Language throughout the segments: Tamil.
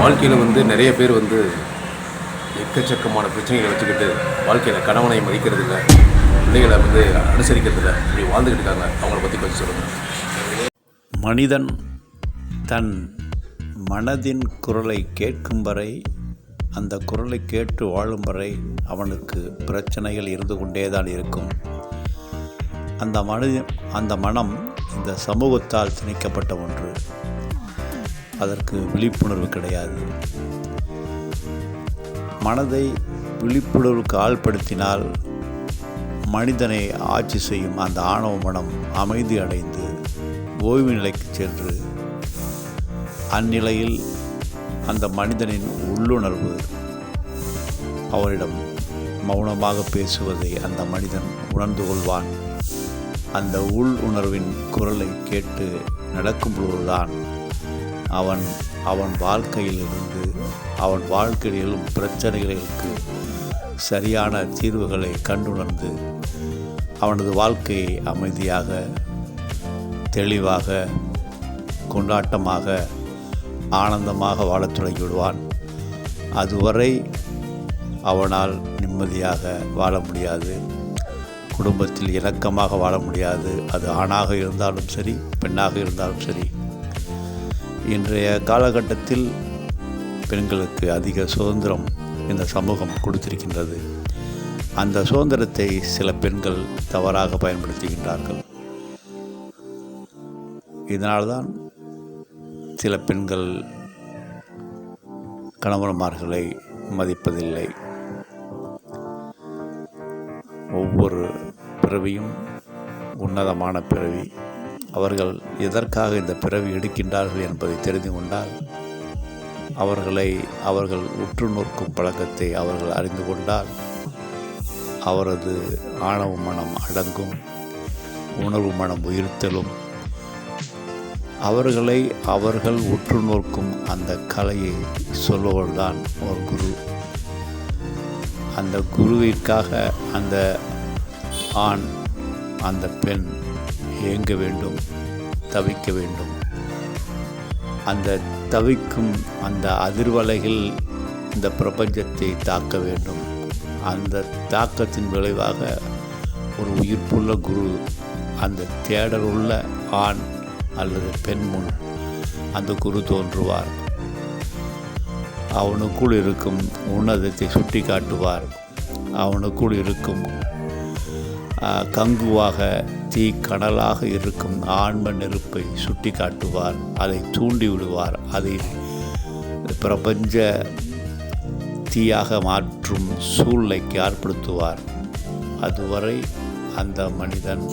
வாழ்க்கையில் வந்து நிறைய பேர் வந்து எக்கச்சக்கமான பிரச்சனைகளை வச்சுக்கிட்டு வாழ்க்கையில் கணவனை மதிக்கிறது இல்லை பிள்ளைகளை வந்து அனுசரிக்கிறது இல்லை இப்படி வாழ்ந்துக்கிட்டு இருக்காங்க. அவங்கள பற்றி கொஞ்சம் சொல்லுங்கள் மனிதன் தன் மனதின் குரலை கேட்கும் வரை அந்த குரலை கேட்டு வாழும் வரை அவனுக்கு பிரச்சனைகள் இருந்து கொண்டே தான் இருக்கும். அந்த மனித அந்த மனம் இந்த சமூகத்தால் திணிக்கப்பட்ட ஒன்று. அதற்கு விழிப்புணர்வு கிடையாது. மனதை விழிப்புணர்வுக்கு ஆள்படுத்தினால் மனிதனை ஆட்சி செய்யும் அந்த ஆணவ மனம் அமைதி அடைந்து ஓய்வு நிலைக்கு சென்று அந்நிலையில் அந்த மனிதனின் உள்ளுணர்வு அவரிடம் மௌனமாக பேசுவதை அந்த மனிதன் உணர்ந்து கொள்வான். அந்த உள் உணர்வின் குரலை கேட்டு நடக்கும் பொழுதுதான் அவன் அவன் வாழ்க்கையிலிருந்து அவன் வாழ்க்கையிலும் பிரச்சனைகளுக்கு சரியான தீர்வுகளை கண்டுணர்ந்து அவனது வாழ்க்கையை அமைதியாக தெளிவாக கொண்டாட்டமாக ஆனந்தமாக வாழத் தொடங்கிவிடுவான் அதுவரை அவனால் நிம்மதியாக வாழ முடியாது. குடும்பத்தில் இணக்கமாக வாழ முடியாது. அது ஆணாக இருந்தாலும் சரி பெண்ணாக இருந்தாலும் சரி. இன்றைய காலகட்டத்தில் பெண்களுக்கு அதிக சுதந்திரம் இந்த சமூகம் கொடுத்திருக்கின்றது. அந்த சுதந்திரத்தை சில பெண்கள் தவறாக பயன்படுத்துகின்றார்கள். இதனால்தான் சில பெண்கள் கணவன்மார்களை மதிப்பதில்லை. ஒவ்வொரு பிறவியும் உன்னதமான பிறவி. அவர்கள் எதற்காக இந்த பிறவி எடுக்கின்றார்கள் என்பதை தெரிந்து கொண்டால் அவர்களை அவர்கள் உற்று நோக்கும் பழக்கத்தை அவர்கள் அறிந்து கொண்டால் அவரது ஆணவ மனம் அடங்கும் உணர்வு மனம் உயிர்த்தலும் அவர்களை அவர்கள் உற்று நோக்கும் அந்த கலையை சொல்பவர்தான் ஒரு குரு. அந்த குருவிற்காக அந்த ஆண் அந்த பெண் ஏங்க வேண்டும் தவிக்க வேண்டும். அந்த தவிக்கும் அந்த அதிர்வலைகள் இந்த பிரபஞ்சத்தை தாக்க வேண்டும். அந்த தாக்கத்தின் விளைவாக ஒரு உயிர்ப்புள்ள குரு அந்த தேடலுள்ள ஆண் அல்லது பெண் முன் அந்த குரு தோன்றுவார். அவனுக்குள் இருக்கும் உன்னதத்தை சுட்டி காட்டுவார் அவனுக்குள் இருக்கும் கங்குவாக தீ கடலாக இருக்கும் ஆன்ம நெருப்பை சுட்டி காட்டுவார் அதை தூண்டி விடுவார் அதை பிரபஞ்ச தீயாக மாற்றும் சூழ்நிலைக்கு ஏற்படுத்துவார் அதுவரை அந்த மனிதன்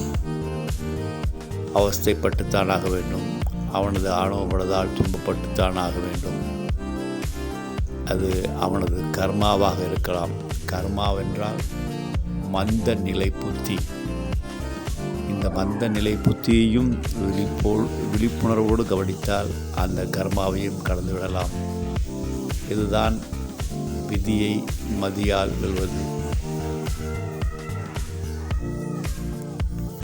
அவஸ்தைப்பட்டுத்தானாக வேண்டும். அவனது ஆணவ துன்பப்பட்டுத்தானாக வேண்டும். அது அவனது கர்மாவாக இருக்கலாம். கர்மாவென்றால் மந்த நிலை புத்தி இந்த மந்த நிலை புத்தியையும் விழிப்போல் விழிப்புணர்வோடு கவனித்தால் அந்த கர்மாவையும் கடந்துவிடலாம் இதுதான் விதியை மதியால் வெல்வது.